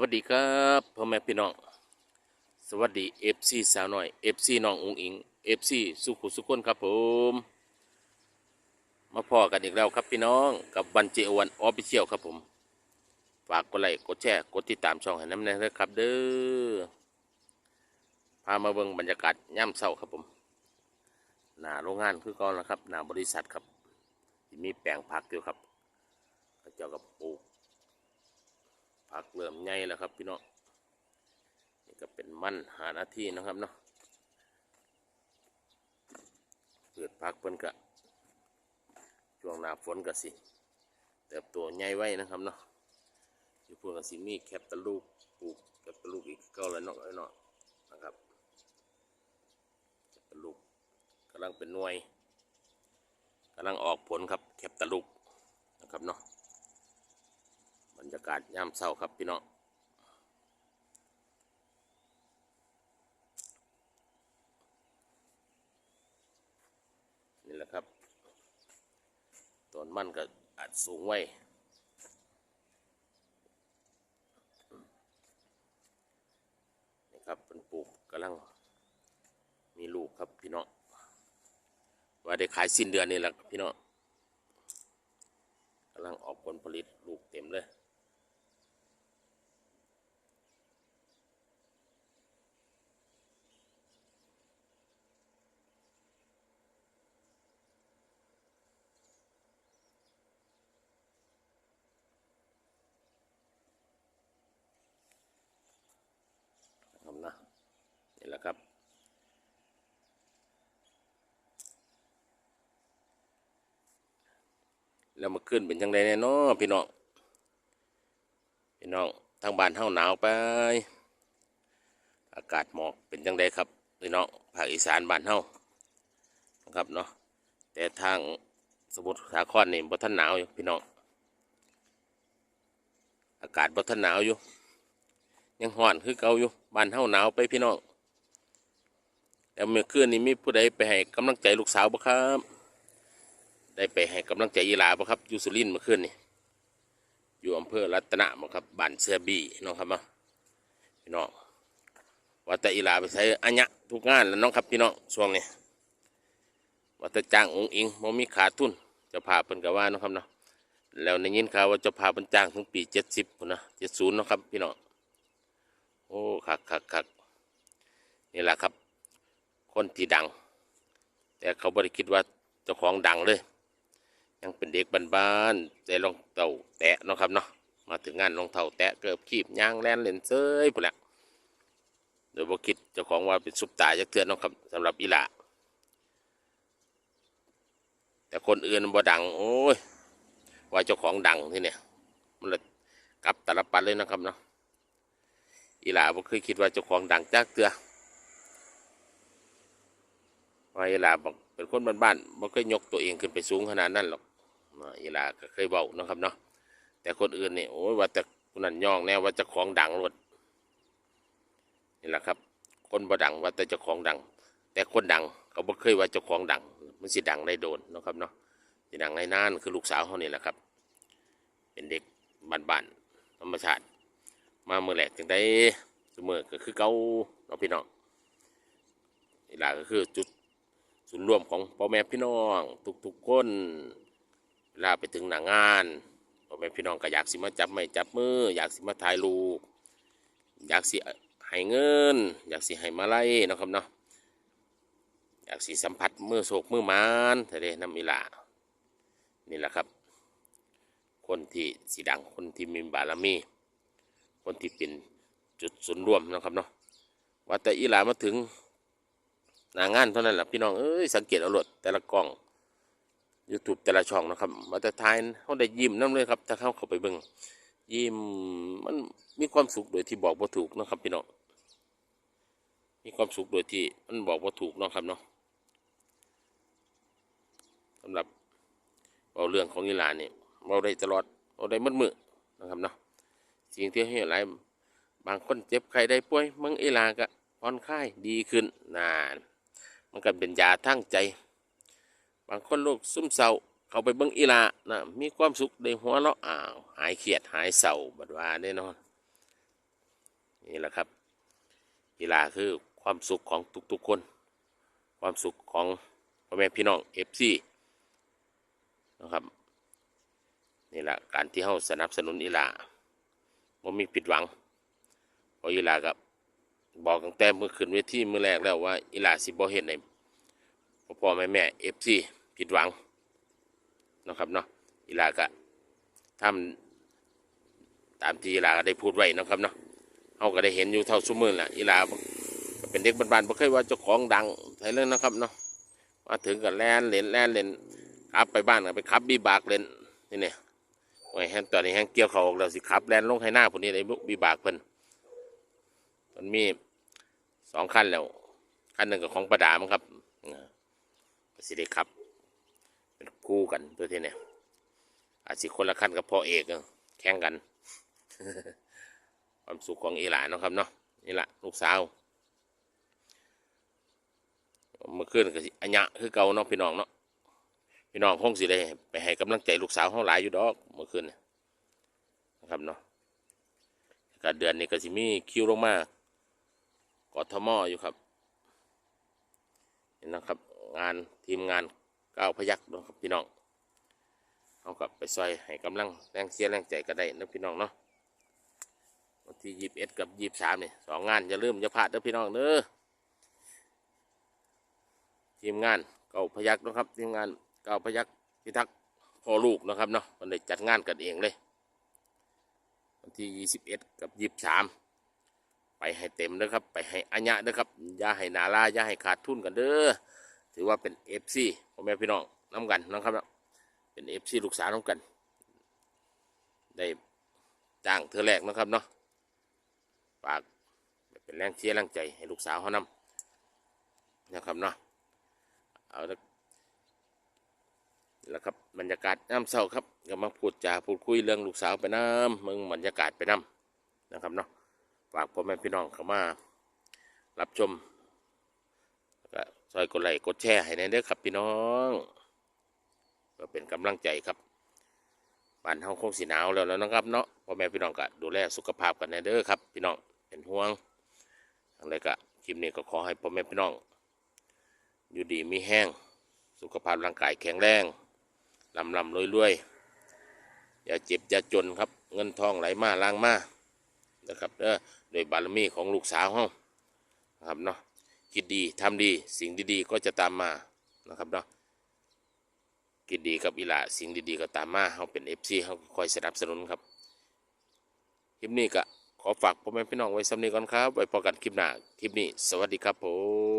วัสดีครับพ่อแม่พี่น้อง สวัสดีเอฟซีสาวหน่อยเอฟซีน้องอุงอิงเอฟซีสุขุสุขคนครับผม มาพอกันอีกแล้วครับพี่น้องกับวันเจวันออฟฟิเชียลครับผม ฝากกดไลค์กดแชร์กดติดตามช่องให้น้ำแน่เลยครับเด้อพามาเบิ่งบรรยากาศย่ำเศร้าครับผมหน้าโรงงานคือก่อนแล้วครับหน้าบริษัทครับที่มีแปลงผักอยู่ครับเขาเจ้ากับปลูก ผักเริ่มใหญ่แล้วครับพี่น้องนี่ก็เป็นมั่นหาหน้าที่นะครับเนาะเกิดผักเพิ่นกะช่วงหน้าฝนก็สิเติบโตใหญ่ไว้นะครับเนาะอยู่พวกก็สิมีแคปตะลูกปลูกแคปตะลูกอีกเก็แล้วเนาะเนาะนะครับแคปตะลูกกำลังเป็นหน่วยกำลังออกผลครับแคปตะลูกนะครับเนาะ รรยากาศยามเช้าครับพี่น้องนี่แหละครับต้นมันก็อาจสูงไว้นี่ครับเป็นปลูกกำลังมีลูกครับพี่น้องว่าได้ขายสิ้นเดือนนี่แหละพี่น้องกำลังออกผลผลิตลูกเต็มเลย แหละครับ แล้วมาขึ้นเป็นจังไดแน่นอพี่น้องพี่น้องทางบ้านเฮาหนาวไป อากาศหมอกเป็นจังไดครับพี่น้องภาคอีสานบ้านเฮานะครับเนาะแต่ทางสมุทรสาครนี่บ่ทันหนาวอยู่พี่น้องอากาศบ่ทันหนาวอยู่ยังห่อนคือเก่าอยู่บ้านเฮาหนาวไปพี่น้อง แล้วเมื่อคืนนี้มีผู้ใดไปให้กำลังใจลูกสาวบ่ครับ ได้ไปให้กำลังใจยีหลาบ่ครับอยู่สุรินทร์เมื่อคืนนี่อยู่อำเภอรัตนะบ่ครับบ้านเสือบีน้องครับเนาพี่น้องว่าแต่อีหลาไปใช้อัญญะทุกงานแล้วน้องครับพี่น้องช่วงนี้ว่าแต่จ้างองค์อิงบ่มีขาดทุนจะพาเพิ่นก็ว่าเนาะครับเนาะแล้วในยินข่าวว่าจะพาเพิ่นจ้างถึงปีเจ็ดสิบนะเจ็ดศูนย์เนาะครับพี่น้องโอ้คักคักคัก คนที่ดัง แต่เขาบริคิดว่าเจ้าของดังเลย ยังเป็นเด็กบ้านๆใจรองเต่าแตะเนาะครับเนาะมาถึงงานรองเท้าแตะเกือบขีบยางแลนเลนเซยพุ่นแหละโดยบ่คิดเจ้าของว่าเป็นซุปตาจักเทือนเนาะครับสำหรับอีหลาแต่คนอื่นบ่ดังโอ้ยว่าเจ้าของดังที่เนี่ยมันเลยกลับตาลปัดเลยนะครับเนาะอีหลาบ่เคยคิดว่าเจ้าของดังจักเตือ ว่าอีหลาบอกเป็นคนบ้านๆบ่เคยยกตัวเองขึ้นไปสูงขนาดนั้นหรอกอ่าอีลาก็เคยเบานะครับเนาะแต่คนอื่นเนี่ยโอ้ยว่าแต่คนนั้นย่องแน่ว่าจ้าของดังรดนี่แหละครับ คนบ่ดังว่าแต่จ้าของดัง แต่คนดังเขาบ่เคยว่าจ้าของดัง มันสิดังได้โดนนะครับเนาะสิดังได้นานคือลูกสาวเขานี่แหละครับ เป็นเด็กบ้านๆธรรมชาติ มาเมื่อแรกจังได้เสมอก็คือเก่าเนาพี่น้องนี่ล่ะก็คือจุด ศูนรวมของพ่อแม่พี่น้องทุกๆคนเวลาไปถึงหน้างานพ่อแม่พี่น้องก็อยากสิมาจับไม่จับมือ อยากสิมาถ่ายรูปอยากสิให้เงิน อยากสิให้มาไล่นะครับเนาะอยากสิสัมผัสมือโศกมือมานทะเลน้ำอีหลานี่แหละครับ คนที่สีดังคนที่มีบารมี คนที่เป็นจุดศูนย์รวมนะครับเนาะว่าแต่อีหลามาถึง หนางานเท่านั้นแหละพี่น้องเอ้ยสังเกตเอารถแต่ละกล้อง YouTube แต่ละช่องนะครับมาแต่ท้ายเขาได้ยิ้มน้ำเลยครับถ้าเข้าเข้าไปเบิ่งยิ้มมันมีความสุขโดยที่บอกว่าถูกนะครับพี่น้องมีความสุขโดยที่มันบอกว่าถูกนะครับเนาะสำหรับเอาเรื่องของอีหลาเนี่ยเราได้ตลอดเราได้มืดมือนะครับเนาะสิ่งที่ให้หลายบางคนเจ็บใครได้ป่วยมึงเอลาก็ผ่อนคลายดีขึ้นนาน มันก็เป็นยาทั้งใจ บางคนโรคซึมเศร้าเขาไปเบิ่งอีลานะมีความสุขได้หัวเราะอ้าวหายเครียดหายเศร้าบัดว่าได้นอนนี่แหละครับกีฬาคือความสุขของทุกๆคน ความสุขของพ่อแม่พี่น้องเอฟซีนะครับนี่แหละการที่เขาสนับสนุนอีหลาบ่มีผิดหวังเพราะอีหลากับ บอกตั้งแต่เมื่อคืนเวทีเมื่อแรกแล้วว่าอีหลาสิบ่เห็นในพ่อพ่อแม่แม่เอฟซีผิดหวังนะครับเนาะอีหลาก็ทำตามที่อีหลาได้พูดไว้นะครับเนาะเขาก็ได้เห็นอยู่เท่าชั่วมือแหละอีหลาเป็นเด็กบ้านๆบ่เคยว่าเจ้าของดังไทยเลยนะครับเนาะมาถึงกับแล่นเล่นแล่นเล่นขับไปบ้านก็ไปขับบีบากเล่นนี่เนี่ยโอ้ยแฮงตอนนี้แฮงเกี่ยวเขาออกแล้วสิขับแลนลงให้หน้าพุ่นนี้ได้บุบีบากเพิ่นมันมี สองคันแล้วคันหนึ่งกับของประดามั้งครับอ่าก็สิได้ขับ เป็นคู่กันตัวที่เนี่ยอาจสิคนละคันกับพ่อเอกแข่งกัน ความสุขของอีหลานนะครับเนาะนี่แหละลูกสาวเมื่อคืนก็สิอัญญะคือเก่าเนาะพี่น้องเนาะพี่น้องคงสิได้ไปให้กำลังใจลูกสาวเขาหลายอยู่ดอกเมื่อคืนนะครับเนาะก็เดือนนี้ก็สิมีคิวลงมา กทมอยู่ครับนี่นะครับงานทีมงานก้าวพยักนะครับพี่น้องเอากับไปซอยให้กำลังแรงเสียแรงใจก็ได้นะพี่น้องเนาะวันที่ยี่สิบเอ็ดกับยี่สิบสามเนี่ยสองงานอย่าลืมอย่าพลาดนะพี่น้องเด้อทีมงานเก้าพยักนะครับทีมงานก้าวพยักพิทักษ์พ่อลูกนะครับเนาะมันได้จัดงานกันเองเลยวันที่21กับ23ไป ให้เต็มนะครับ ไปให้อัญญะนะครับอย่าให้นาลาอย่าให้ขาดทุนกันเด้อถือว่าเป็น FC พ่อแม่พี่น้องน้ำกันนะครับเนาะเป็น FC ลูกสาวน้ำกัน ได้จ้างเธอแรกนะครับเนาะฝากเป็นแรงเชียร์แรงใจให้ลูกสาวเขานำนะครับเนาะเอาละแล้วครับบรรยากาศน้ำเศร้าครับก็มาพูดจาพูดคุยเรื่องลูกสาวไปน้ำมึงบรรยากาศไปน้ำนะครับเนาะ ฝากพ่อแม่พี่น้องเข้ามา รับชมแล้วก็ซอยกดไลค์กดแชร์ให้ในเด้อครับพี่น้องก็เป็นกำลังใจครับบ้านเฮาคงสีหนาวแล้วแล้วนะครับเนาะพ่อแม่พี่น้องก็ดูแลสุขภาพกันในเด้อครับ พี่น้องเป็นห่วงอะไรก็คลิปนี้ก็ขอให้พ่อแม่พี่น้อง อยู่ดีมีแห้ง สุขภาพร่างกายแข็งแรงลำลำรวยรวยอย่าเจ็บอย่าจนครับ เงินทองไหลมาล้างมา นะครับเด้อโดยบารมีของลูกสาวเฮานะครับเนาะคิดดีทำดีสิ่งดีๆก็จะตามมานะครับเนาะคิดดีกับอีหละสิ่งดีๆก็ตามมาเฮาเป็นเอฟซีเฮาคอยสนับสนุนครับคลิปนี้ก็ขอฝากพ่อแม่พี่น้องไว้สำนีก่อนครับ ไว้พอกันคลิปหน้า คลิปนี้ สวัสดีครับผม